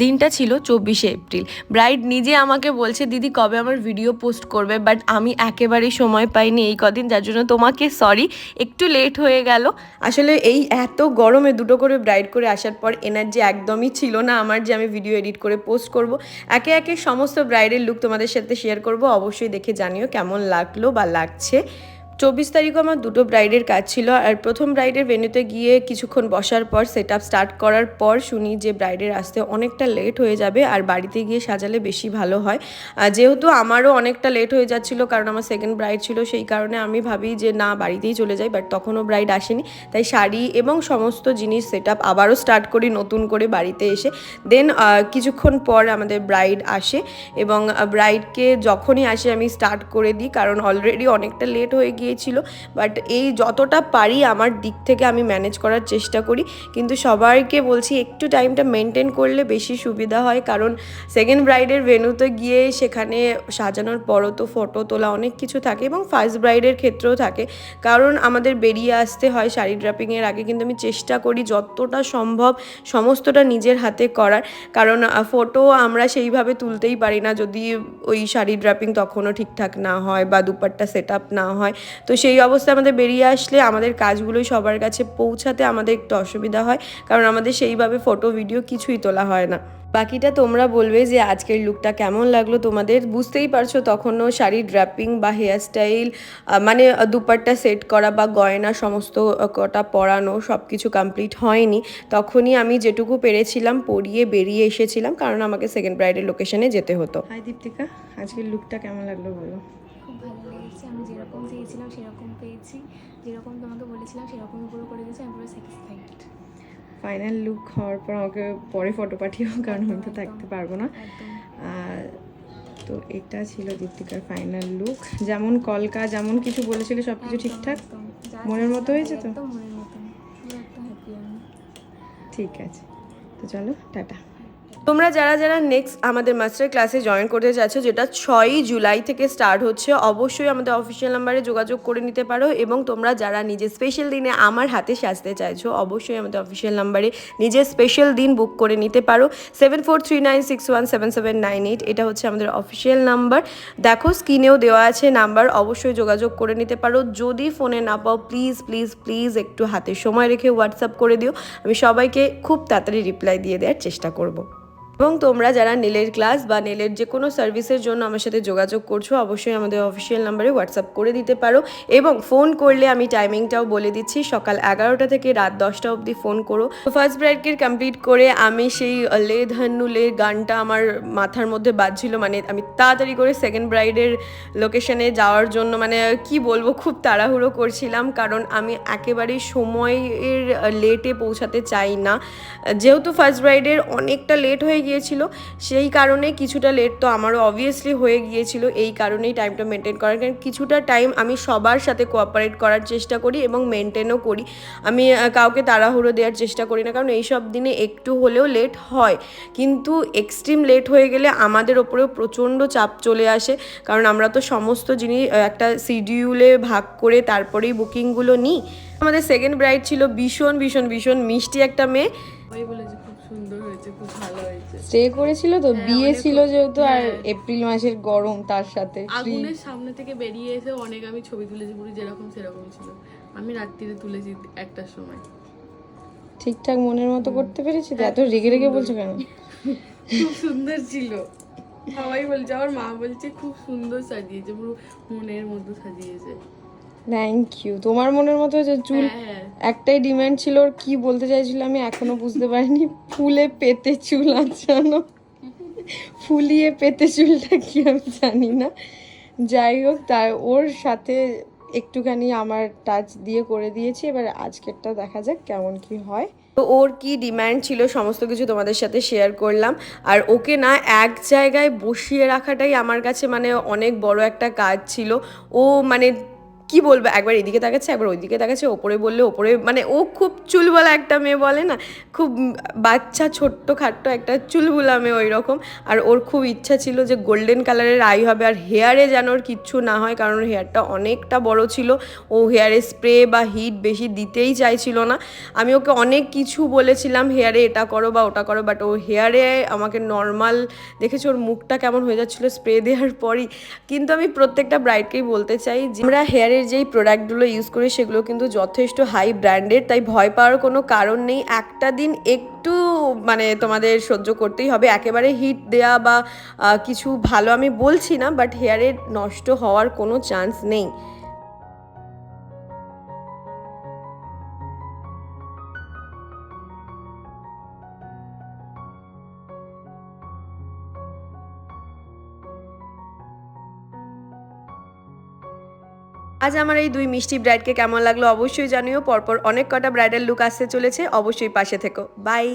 দিনটা ছিল চব্বিশে এপ্রিল। ব্রাইড নিজে আমাকে বলছে, দিদি, কবে আমার ভিডিও পোস্ট করবে? বাট আমি একেবারেই সময় পাইনি এই কদিন, যার জন্য তোমাকে সরি, একটু লেট হয়ে গেল। আসলে এই এত গরমে দুটো করে ব্রাইড করে আসার পর এনার্জি একদমই ছিল না আমার যে আমি ভিডিও এডিট করে পোস্ট করব। একে একে সমস্ত ব্রাইডের লুক তোমাদের সাথে শেয়ার করব, অবশ্যই দেখে জানিও কেমন লাগল বা লাগছে। চব্বিশ তারিখও আমার দুটো ব্রাইডের কাজ ছিল আর প্রথম ব্রাইডের ভেন্যুতে গিয়ে কিছুক্ষণ বসার পর সেট স্টার্ট করার পর শুনি যে ব্রাইডের আসতে অনেকটা লেট হয়ে যাবে আর বাড়িতে গিয়ে সাজালে বেশি ভালো হয়। যেহেতু আমারও অনেকটা লেট হয়ে যাচ্ছিল কারণ আমার সেকেন্ড ব্রাইড ছিল সেই কারণে আমি ভাবি যে না, বাড়িতেই চলে যাই বাট তখনও ব্রাইড আসেনি। তাই শাড়ি এবং সমস্ত জিনিস সেট আপ আবারও স্টার্ট করি নতুন করে বাড়িতে এসে। দেন কিছুক্ষণ পর আমাদের ব্রাইড আসে এবং ব্রাইডকে যখনই আসে আমি স্টার্ট করে দিই কারণ অলরেডি অনেকটা লেট হয়ে গিয়েছিল বাট এই যতটা পারি আমার দিক থেকে আমি ম্যানেজ করার চেষ্টা করি। কিন্তু সবাইকে বলছি, একটু টাইমটা মেনটেন করলে বেশি সুবিধা হয়, কারণ সেকেন্ড ব্রাইডের ভেনুতে গিয়ে সেখানে সাজানোর পরও তো ফটো তোলা অনেক কিছু থাকে এবং ফার্স্ট ব্রাইডের ক্ষেত্রেও থাকে। কারণ আমাদের বেরিয়ে আসতে হয় শাড়ি ড্রাপিংয়ের আগে, কিন্তু আমি চেষ্টা করি যতটা সম্ভব সমস্তটা নিজের হাতে করার। কারণ ফটো আমরা সেইভাবে তুলতেই পারি না যদি ওই শাড়ি ড্রাপিং তখনও ঠিকঠাক না হয় বা দুপাট্টা সেট আপ না হয়। তো সেই অবস্থায় আমাদের বেরিয়ে আসলে আমাদের কাজগুলোই সবার কাছে পৌঁছাতে আমাদের একটু অসুবিধা হয়, কারণ আমাদের সেইভাবে ফটো ভিডিও কিছুই তোলা হয় না। বাকিটা তোমরা বলবে যে আজকের লুকটা কেমন লাগল তোমাদের? বুঝতেই পারছ তখনও শাড়ির ড্র্যাপিং বা হেয়ার স্টাইল মানে দুপাট্টা সেট করা বা গয়না সমস্ত কটা পরানো সব কিছু কমপ্লিট হয়নি। তখনই আমি যেটুকু পেরেছিলাম পরিয়ে বেরিয়ে এসেছিলাম, কারণ আমাকে সেকেন্ড ব্রাইডের লোকেশনে যেতে হতো। হাই দীপ্তিকা আজকের লুকটা কেমন লাগল বলো? ভালো লেগেছে। আমি যেরকম চেয়েছিলাম সেরকম পেয়েছি। যেরকম তোমাকে বলেছিলাম সেরকম পুরো করে দিয়েছি। আমি পুরো স্যাটিসফাইড ফাইনাল লুক হওয়ার পর আমাকে পরে ফটো পাঠিও কারণ আমি তো থাকতে পারব না। আর তো এটা ছিল দীপ্তিকার ফাইনাল লুক যেমন কলকা যেমন কিছু বলেছিল সব কিছু ঠিকঠাক? মনের মতো হয়েছে তো? ঠিক আছে। তো চলো টাটা। তোমরা যারা যারা নেক্সট আমাদের মাস্টার ক্লাসে জয়েন করতে চাচ্ছ যেটা ছয়ই জুলাই থেকে স্টার্ট হচ্ছে, অবশ্যই আমাদের অফিসিয়াল নাম্বারে যোগাযোগ করে নিতে পারো এবং তোমরা যারা নিজের স্পেশাল দিনে আমার হাতে সাজতে চাইছো, অবশ্যই আমাদের অফিসিয়াল নাম্বারে নিজের স্পেশাল দিন বুক করে নিতে পারো। Seven four three nine six one seven seven nine eight এটা হচ্ছে আমাদের অফিসিয়াল নাম্বার দেখো স্ক্রিনেও দেওয়া আছে নাম্বার অবশ্যই যোগাযোগ করে নিতে পারো। যদি ফোনে না পাও প্লিজ প্লিজ প্লিজ একটু হাতে সময় রেখে হোয়াটসঅ্যাপ করে দিও। আমি সবাইকে খুব তাড়াতাড়ি রিপ্লাই দিয়ে দেওয়ার চেষ্টা করব। এবং তোমরা যারা নেলের ক্লাস বা নেলের যে কোনো সার্ভিসের জন্য আমার সাথে যোগাযোগ করছ, অবশ্যই আমাদের অফিসিয়াল নাম্বারে হোয়াটসঅ্যাপ করে দিতে পারো। এবং ফোন করলে আমি টাইমিংটাও বলে দিচ্ছি, সকাল এগারোটা থেকে রাত দশটা অবধি ফোন করো। ফার্স্ট ব্রাইডকে কমপ্লিট করে আমি সেই লে ধন্নু লে গানটা আমার মাথার মধ্যে বাজছিল মানে আমি তাড়াতাড়ি করে সেকেন্ড ব্রাইডের লোকেশনে যাওয়ার জন্য মানে কি বলব, খুব তাড়াহুড়ো করছিলাম। কারণ আমি একেবারেই সময়ের লেটে পৌঁছাতে চাই না। যেহেতু ফার্স্ট ব্রাইডের অনেকটা লেট হয়ে গিয়েছিল। সেই কারণে কিছুটা লেট তো আমারও অবভিয়াসলি হয়ে গিয়েছিল। এই কারণেই টাইমটা মেনটেন করার কারণ কিছুটা টাইম আমি সবার সাথে কোঅপারেট করার চেষ্টা করি এবং মেনটেনও করি। আমি কাউকে তাড়াহুড়ো দেওয়ার চেষ্টা করি না, কারণ এইসব দিনে একটু হলেও লেট হয়। কিন্তু এক্সট্রিম লেট হয়ে গেলে আমাদের ওপরেও প্রচণ্ড চাপ চলে আসে। কারণ আমরা তো সমস্ত জিনিস একটা শিডিউলে ভাগ করে তারপরেই বুকিংগুলো নিই। আমাদের সেকেন্ড ব্রাইড ছিল ভীষণ ভীষণ ভীষণ মিষ্টি একটা মেয়ে। বলেছে হয়েছে খুব ভালো হয়েছে। স্টে করেছিল তো হ্যাঁ, বিয়ে ছিল যেহেতু আর হ্যাঁ। এপ্রিল মাসের গরম তার সাথে আগুনের সামনে থেকে বেরিয়ে এসে অনেক আমি ছবি তুলেছি পুরো যেরকম সেরকম ছিল। আমি রাত্রিরে তুলেছি একটার সময়। ঠিকঠাক মনের মতো করতে পেরেছি তো? এত রেগে রেগে বলছো কেন? খুব সুন্দর ছিল। সবাই বলছে আমার মা বলছে খুব সুন্দর সাজিয়েছে পুরো মনের মতো সাজিয়েছে। থ্যাংক ইউ তোমার মনের মতো যে চুল হ্যাঁ হ্যাঁ। একটাই ডিমান্ড ছিল ওর কি বলতে চাইছিল আমি এখনও বুঝতে পারিনি। ফুলে পেতে চুল আছানো ফুলিয়ে পেতে চুলটা কি আমি জানি না। যাই হোক তার ওর সাথে একটুখানি আমার টাচ দিয়ে করে দিয়েছি। এবার আজকেরটা দেখা যাক কেমন কি হয়। তো ওর কি ডিম্যান্ড ছিল সমস্ত কিছু তোমাদের সাথে শেয়ার করলাম। আর ওকে না এক জায়গায় বসিয়ে রাখাটাই আমার কাছে মানে অনেক বড় একটা কাজ ছিল। ও মানে কি বলব? একবার এদিকে তাকাচ্ছে, একবার ওইদিকে তাকাচ্ছে, ওপরে বললে ওপরে মানে ও খুব চুলবলা একটা মেয়ে বলে না? খুব বাচ্চা ছোট্ট খাট্ট একটা চুলবুলা মেয়ে ওই রকম আর ওর খুব ইচ্ছা ছিল যে গোল্ডেন কালারের আই হবে, আর হেয়ারে যেন ওর কিচ্ছু না হয়, কারণ হেয়ারটা অনেকটা বড় ছিল। ও হেয়ারে স্প্রে বা হিট বেশি দিতেই চাইছিল না। আমি ওকে অনেক কিছু বলেছিলাম, হেয়ারে এটা করো বা ওটা করো বাট ও হেয়ারে আমাকে নর্মাল দেখেছ ওর মুখটা কেমন হয়ে যাচ্ছিল স্প্রে দেওয়ার পরই। কিন্তু আমি প্রত্যেকটা ব্রাইডকেই বলতে চাই যে, আমরা হেয়ারের যেই প্রোডাক্টগুলো ইউজ করি, সেগুলো কিন্তু যথেষ্ট হাই ব্র্যান্ডেড তাই ভয় পাওয়ার কোনো কারণ নেই। একটা দিন একটু মানে তোমাদের সহ্য করতেই হবে। একেবারে হিট দেয়া বা কিছু ভালো আমি বলছি না বাট হেয়ারের নষ্ট হওয়ার কোনো চান্স নেই। আজ আমার এই দুই মিষ্টি ব্রাইডকে কেমন লাগল অবশ্যই জানিও। পরপর অনেক কটা ব্রাইডের লুক আসতে চলেছে, অবশ্যই পাশে থেকো। বাই।